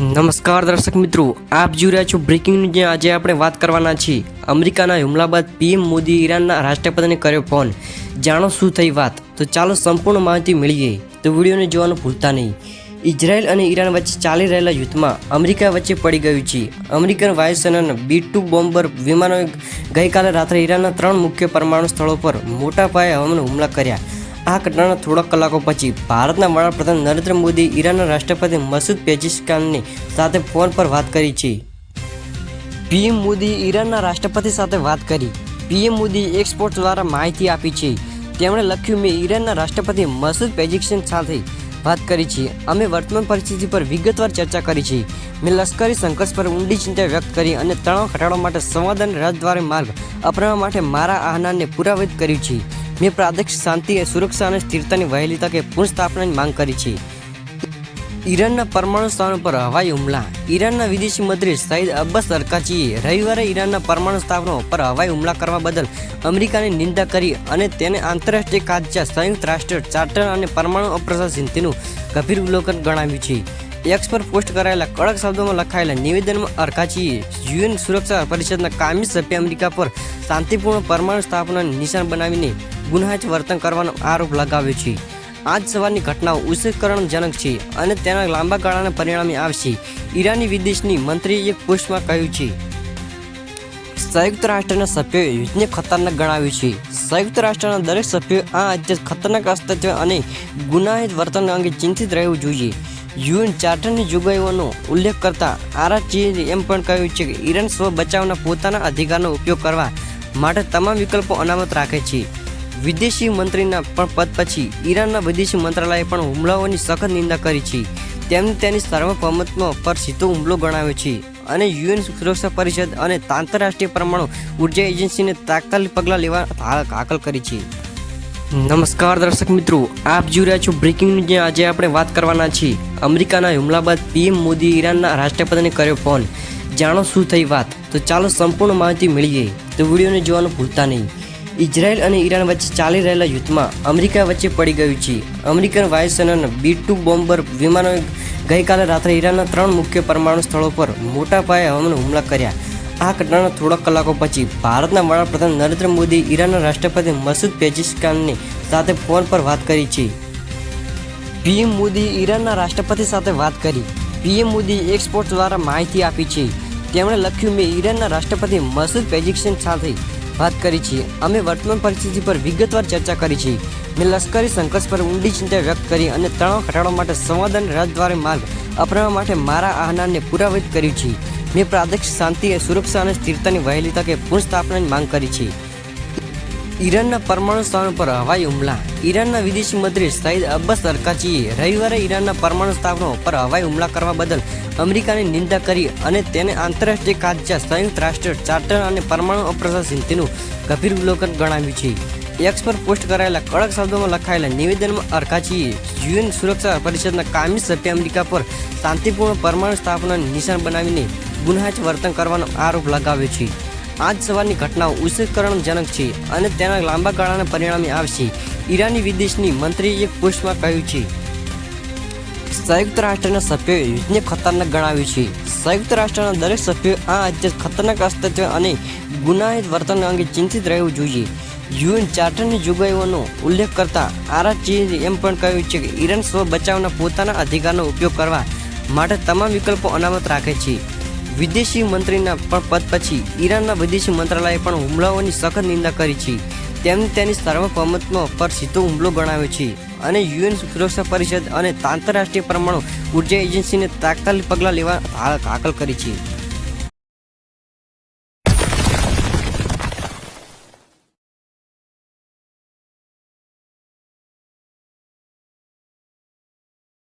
નમસ્કાર દર્શક મિત્રો, આપ જોઈ રહ્યા છો બ્રેકિંગ ન્યૂઝ આજે આપણે વાત કરવાના છીએ. અમેરિકાના હુમલા બાદ પીએમ મોદી ઈરાનના રાષ્ટ્રપતિને કર્યો ફોન. જાણો શું થઈ વાત? તો ચાલો સંપૂર્ણ માહિતી મળીએ તો વિડીયોને જોવાનું ભૂલતા નહીં. ઇઝરાયલ અને ઈરાન વચ્ચે ચાલી રહેલા યુદ્ધમાં અમેરિકા વચ્ચે પડી ગયું છે. અમેરિકન વાયુસેનાના બી ટુ બોમ્બર વિમાનોએ ગઈકાલે રાત્રે ઈરાનના ત્રણ મુખ્ય પરમાણુ સ્થળો પર મોટા પાયે હવામાન હુમલા કર્યા. આ ઘટનાના થોડા કલાકો પછી ભારતના વડાપ્રધાન નરેન્દ્ર મોદી ઈરાનના રાષ્ટ્રપતિ મસૂદ પેજિસ્કાનની સાથે ફોન પર વાત કરી છે. પીએમ મોદી ઈરાનના રાષ્ટ્રપતિ સાથે વાત કરી. પીએમ મોદી એક્સપોર્ટ દ્વારા માહિતી આપી છે. તેમણે લખ્યું, મેં ઈરાનના રાષ્ટ્રપતિ મસૂદ પેજિક્શન સાથે વાત કરી છે. અમે વર્તમાન પરિસ્થિતિ પર વિગતવાર ચર્ચા કરી છે. મેં લશ્કરી સંઘર્ષ પર ઊંડી ચિંતા વ્યક્ત કરી અને તણાવ ઘટાડવા માટે સંવાદ અને રાજદ્વારી માર્ગ અપનાવવા માટે મારા આહ્વાનને પુરાવિત કર્યું છે. મેં પ્રાદેશિક શાંતિ સુરક્ષા અને સ્થિરતાની વહેલી તકે પુનઃસ્થાપનાની માંગ કરી છે. ઈરાનના પરમાણુ સ્થાનો પર હવાઈ હુમલા. ઈરાનના વિદેશી મંત્રી સઈદ અબ્બાસ અરકાચીએ રવિવારે ઈરાનના પરમાણુ સ્થાપનો પર હવાઈ હુમલા કરવા બદલ અમેરિકાની નિંદા કરી અને તેને આંતરરાષ્ટ્રીય કાયદા, સંયુક્ત રાષ્ટ્ર, ચાર્ટર અને પરમાણુ અપ્રસાર સિદ્ધિનું ગંભીર ઉલ્લંઘન ગણાવ્યું છે. એક્સ પર પોસ્ટ કરાયેલા કડક શબ્દોમાં લખાયેલા નિવેદનમાં અરકાચીએ યુએન સુરક્ષા પરિષદના કામી સભ્ય અમેરિકા પર શાંતિપૂર્ણ પરમાણુ સ્થાપનાને નિશાન બનાવીને ગુનાહિત વર્તન કરવાનો આરોપ લગાવ્યો છે. આજ સવારની ઘટનાઓ ઉશ્કેરણજનક છે અને તેના લાંબા ગાળાના પરિણામે આવશે, ઈરાની વિદેશની મંત્રીએ એક પોસ્ટમાં કહ્યું છે. સંયુક્ત રાષ્ટ્રના સભ્યોએ યુદ્ધને ખતરનાક ગણાવ્યું છે. સંયુક્ત રાષ્ટ્રના દરેક સભ્યોએ આ અત્યંત ખતરનાક અસ્તિત્વ અને ગુનાહિત વર્તન અંગે ચિંતિત રહેવું જોઈએ. યુએન ચાર્ટરની જોગવાઈઓનો ઉલ્લેખ કરતા આરાચીએ એમ પણ કહ્યું છે કે ઈરાન સ્વ બચાવના પોતાના અધિકારનો ઉપયોગ કરવા માટે તમામ વિકલ્પો અનામત રાખે છે. વિદેશી મંત્રીના પણ પદ પછી ઈરાનના વિદેશી મંત્રાલયે પણ હુમલાઓની સખત નિંદા કરી છે. તેમણે તેની સાર્વભૌમત્વ પર સીધો હુમલો ગણાવ્યો છે અને યુએન સુરક્ષા પરિષદ અને આંતરરાષ્ટ્રીય પરમાણુ ઊર્જા એજન્સીને તાત્કાલિક પગલાં લેવા હાકલ કરી છે. નમસ્કાર દર્શક મિત્રો, આપ જોઈ રહ્યા છો બ્રેકિંગ ન્યૂઝ. આજે આપણે વાત કરવાના છીએ. અમેરિકાના હુમલા બાદ પીએમ મોદી ઈરાનના રાષ્ટ્રપતિને કર્યો ફોન. જાણો શું થઈ વાત? તો ચાલો સંપૂર્ણ માહિતી મેળવીએ. તો વિડીયોને જોવાનું ભૂલતા નહીં. ઇઝરાયલ અને ઈરાન વચ્ચે ચાલી રહેલા યુદ્ધમાં અમેરિકા વચ્ચે પડી ગયું છે. અમેરિકન વાયુસેનાના બી ટુ બોમ્બર વિમાનોએ ગઈકાલે રાત્રે ઈરાનના ત્રણ મુખ્ય પરમાણુ સ્થળો પર મોટા પાયે હવામાન હુમલા કર્યા. આ ઘટનાના થોડા કલાકો પછી ભારતના વડાપ્રધાન નરેન્દ્ર મોદી ઈરાનના રાષ્ટ્રપતિ મસૂદ પેજિસ્કાનની સાથે ફોન પર વાત કરી છે. પીએમ મોદી ઈરાનના રાષ્ટ્રપતિ સાથે વાત કરી. પીએમ મોદી એક્સપોર્ટ દ્વારા માહિતી આપી છે. તેમણે લખ્યું, મેં ઈરાનના રાષ્ટ્રપતિ મસૂદ પેજિક્શન સાથે વાત કરી છે. અમે વર્તમાન પરિસ્થિતિ પર વિગતવાર ચર્ચા કરી છે. મેં લશ્કરી સંઘર્ષ પર ઊંડી ચિંતા વ્યક્ત કરી અને તણાવ ઘટાડવા માટે સંવાદ અને રાજદ્વારી માર્ગ અપનાવવા માટે મારા આહ્વાનને પુરાવિત કર્યું છે. મેં પ્રાદેશિક શાંતિ, સુરક્ષા અને સ્થિરતાની વહેલી તકે પુનઃસ્થાપનાની માંગ કરી છે. ઈરાનના પરમાણુ સ્થાન પર હવાઈ હુમલા. ઈરાનના વિદેશી મંત્રી સઈદ અબ્બાસ અરકાચીએ રવિવારે ઈરાનના પરમાણુ સ્થાપનો પર હવાઈ હુમલા કરવા બદલ અમેરિકાની નિંદા કરી અને તેને આંતરરાષ્ટ્રીય કાયદા, સંયુક્ત રાષ્ટ્ર, ચાર્ટર અને પરમાણુ અપ્રસાર સિદ્ધિનું ગંભીર ઉલ્લંઘન ગણાવ્યું છે. એક્સ પર પોસ્ટ કરાયેલા કડક શબ્દોમાં લખાયેલા નિવેદનમાં અરકાચીએ યુએન સુરક્ષા પરિષદના કાયમી સભ્ય અમેરિકા પર શાંતિપૂર્ણ પરમાણુ સ્થાપનાને નિશાન બનાવીને ગુનાહિત વર્તન કરવાનો આરોપ લગાવ્યો છે. આજ સવારની ઘટનાઓ ઉશ્કેરણજનક છે અને તેના લાંબા ગાળાના પરિણામે આવશે. ઈરાની વિદેશની મંત્રીએ એક કહ્યું છે. સંયુક્ત રાષ્ટ્રના સભ્યોએ યુદ્ધને ખતરનાક ગણાવ્યું છે. સંયુક્ત રાષ્ટ્રના દરેક સભ્યો આ અત્યંત ખતરનાક અસ્તિત્વ અને ગુનાહિત વર્તન અંગે ચિંતિત રહેવું જોઈએ. યુએન ચાર્ટરની જોગવાઈઓનો ઉલ્લેખ કરતા આરાચીએ એમ પણ કહ્યું છે કે ઈરાન સ્વ બચાવના પોતાના અધિકારનો ઉપયોગ કરવા માટે તમામ વિકલ્પો અનામત રાખે છે. વિદેશી મંત્રીના પણ પદ પછી ઈરાનના વિદેશી મંત્રાલયે પણ હુમલાઓની સખત નિંદા કરી છે. તેમણે તેની સાર્વભૌમત્વ પર સીધો હુમલો ગણાવ્યો છે અને યુએન સુરક્ષા પરિષદ અને આંતરરાષ્ટ્રીય પરમાણુ ઊર્જા એજન્સીને તાત્કાલિક પગલાં લેવા હાકલ કરી છે.